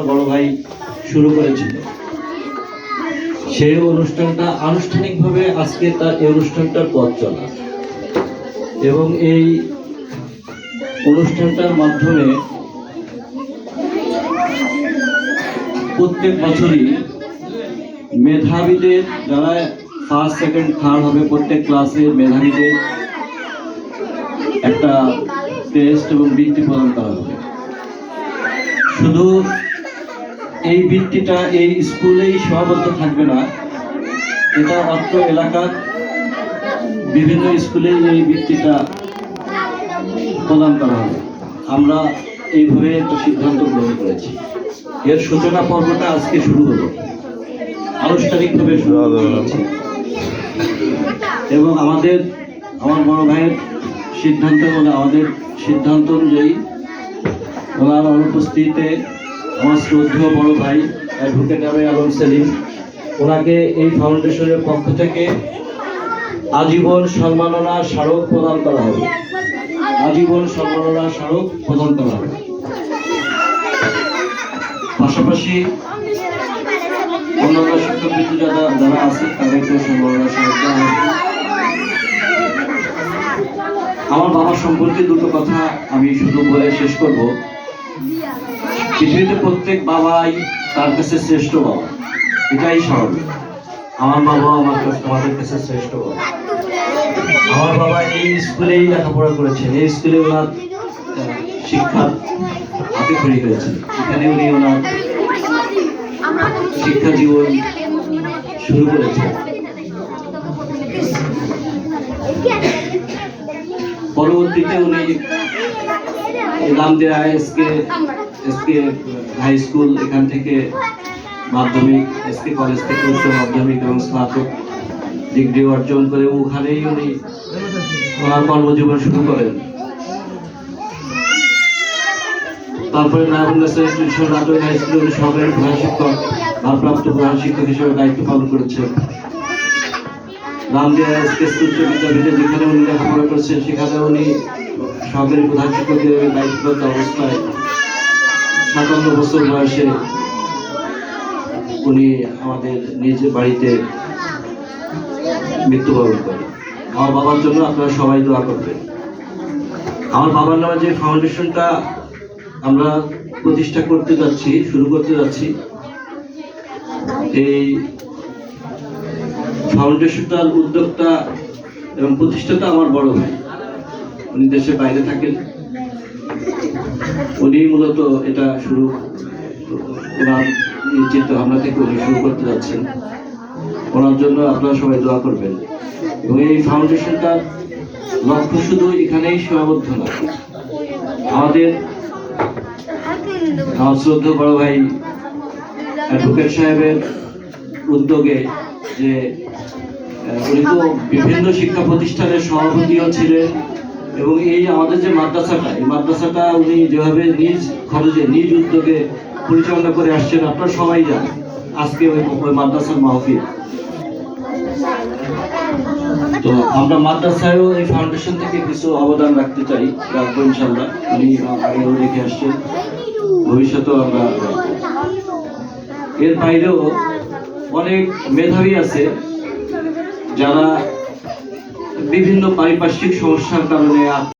আমার বড় ভাই শুরু করেছিল। সেই অনুষ্ঠানটা আনুষ্ঠানিকভাবে আজকে তার এই অনুষ্ঠানটার পথ চলা। এবং এই অনুষ্ঠানটার মাধ্যমে প্রত্যেক বছরই মেধাবীদের যারা ফার্স্ট সেকেন্ড থার্ড হবে, প্রত্যেক ক্লাসে মেধাবীদের একটা টেস্ট এবং বৃত্তি প্রদান করা হবে। শুধু এই বৃত্তিটা এই স্কুলেই সীমাবদ্ধ থাকবে না। এটা অত্র এলাকার বিভিন্ন স্কুলে এই বৃত্তিটা প্রদান করা হবে। আমরা এইভাবে একটা সিদ্ধান্ত গ্রহণ করেছি। এর সূচনা পর্বটা আজকে শুরু হলো। আনুষ্ঠানিকভাবে শুরু হচ্ছে এবং আমাদের, আমার বড় ভাইয়ের সিদ্ধান্ত হলো আমাদের সিদ্ধান্ত অনুযায়ী ওনার অনুপস্থিতিতে আমার শ্রদ্ধেয় বড় ভাই অ্যাডভোকেট আবে আলম সেলিম। ওনাকে এই ফাউন্ডেশনের পক্ষ থেকে আজীবন সম্মাননা স্মারক প্রদান করা হবে। আজীবন সম্মাননা স্মারক প্রদান করা হবে। পাশাপাশি অন্যান্য শিক্ষকবৃত্তি যারা যারা আছে, তাদেরকে সম্মাননা স্মারক দেওয়া আমার বাবা সম্পর্কে দুটো কথা আমি শুধু বলে শেষ করব। পৃথিবীতে প্রত্যেক বাবাই তার কাছে শ্রেষ্ঠ বাবা। এটাই স্বাভাবিক আমার বাবা আমার কাছে আমাদের কাছে শ্রেষ্ঠ বাবা। আমার বাবা এই স্কুলেই লেখাপড়া করেছেন। এই স্কুলে ওনার শিক্ষা হাতে খড়ি হয়েছেন এখানে উনি ওনার শিক্ষা জীবন শুরু করেছেন। পরবর্তীতে উনি রামদেয়া এসকে হাই স্কুল এখান থেকে মাধ্যমিক এসকে কলেজ থেকে উচ্চ মাধ্যমিক এবং স্নাতক ডিগ্রি অর্জন করে ওখানেই উনি ওনার কর্মজীবন শুরু করেন। তারপরে নারায়ণগঞ্জ হাই স্কুলে উনি সহকারী প্রধান শিক্ষক, ভারপ্রাপ্ত প্রধান শিক্ষক হিসেবে দায়িত্ব পালন করেছেন। রামদিয়া এসকে উচ্চ বিদ্যাপীঠে যেখানে উনি লেখাপড়া করেছেন, সেখানে উনি সহকারী প্রধান শিক্ষক হিসেবে দায়িত্বরত অবস্থায় সাতান্ন বছর বয়সে উনি আমাদের নিজ বাড়িতে মৃত্যুবরণ করেন। আমার বাবার জন্য আপনারা সবাই দোয়া করবেন। আমার বাবার নামে যে ফাউন্ডেশনটা আমরা প্রতিষ্ঠা করতে যাচ্ছি, শুরু করতে যাচ্ছি, এই ফাউন্ডেশনটার উদ্যোক্তা এবং প্রতিষ্ঠাতা আমার বড় ভাই। উনি দেশের বাইরে থাকেন। উনি মূলত এটা শুরু ওনার চিন্তা ভাবনা থেকে উনি শুরু করতে যাচ্ছেন। ওনার জন্য আপনারা সবাই দোয়া করবেন। এবং এই ফাউন্ডেশনটার লক্ষ্য শুধু এখানেই সীমাবদ্ধ না। আমাদের আমার শ্রদ্ধ বড় ভাই অ্যাডভোকেট সাহেবের উদ্যোগে যে উনি তো বিভিন্ন শিক্ষা প্রতিষ্ঠানের সভাপতিও ছিলেন। এবং এই আমাদের যে মাদ্রাসাটা, এই মাদ্রাসাটা উনি যেভাবে নিজ খরচে, নিজ উদ্যোগে পরিচালনা করে আসছেন, আপনারা সবাই যান আজকে ওই মাদ্রাসার মাহফিল। তো আমরা মাদ্রাসায়ও এই ফাউন্ডেশন থেকে কিছু অবদান রাখতে চাই, রাখব ইনশাল্লাহ উনি আগেও রেখে আসছেন। ভবিষ্যতেও আমরা এর বাইরেও অনেক মেধাবী আছে যারা বিভিন্ন পারিপার্শ্বিক সমস্যার কারণে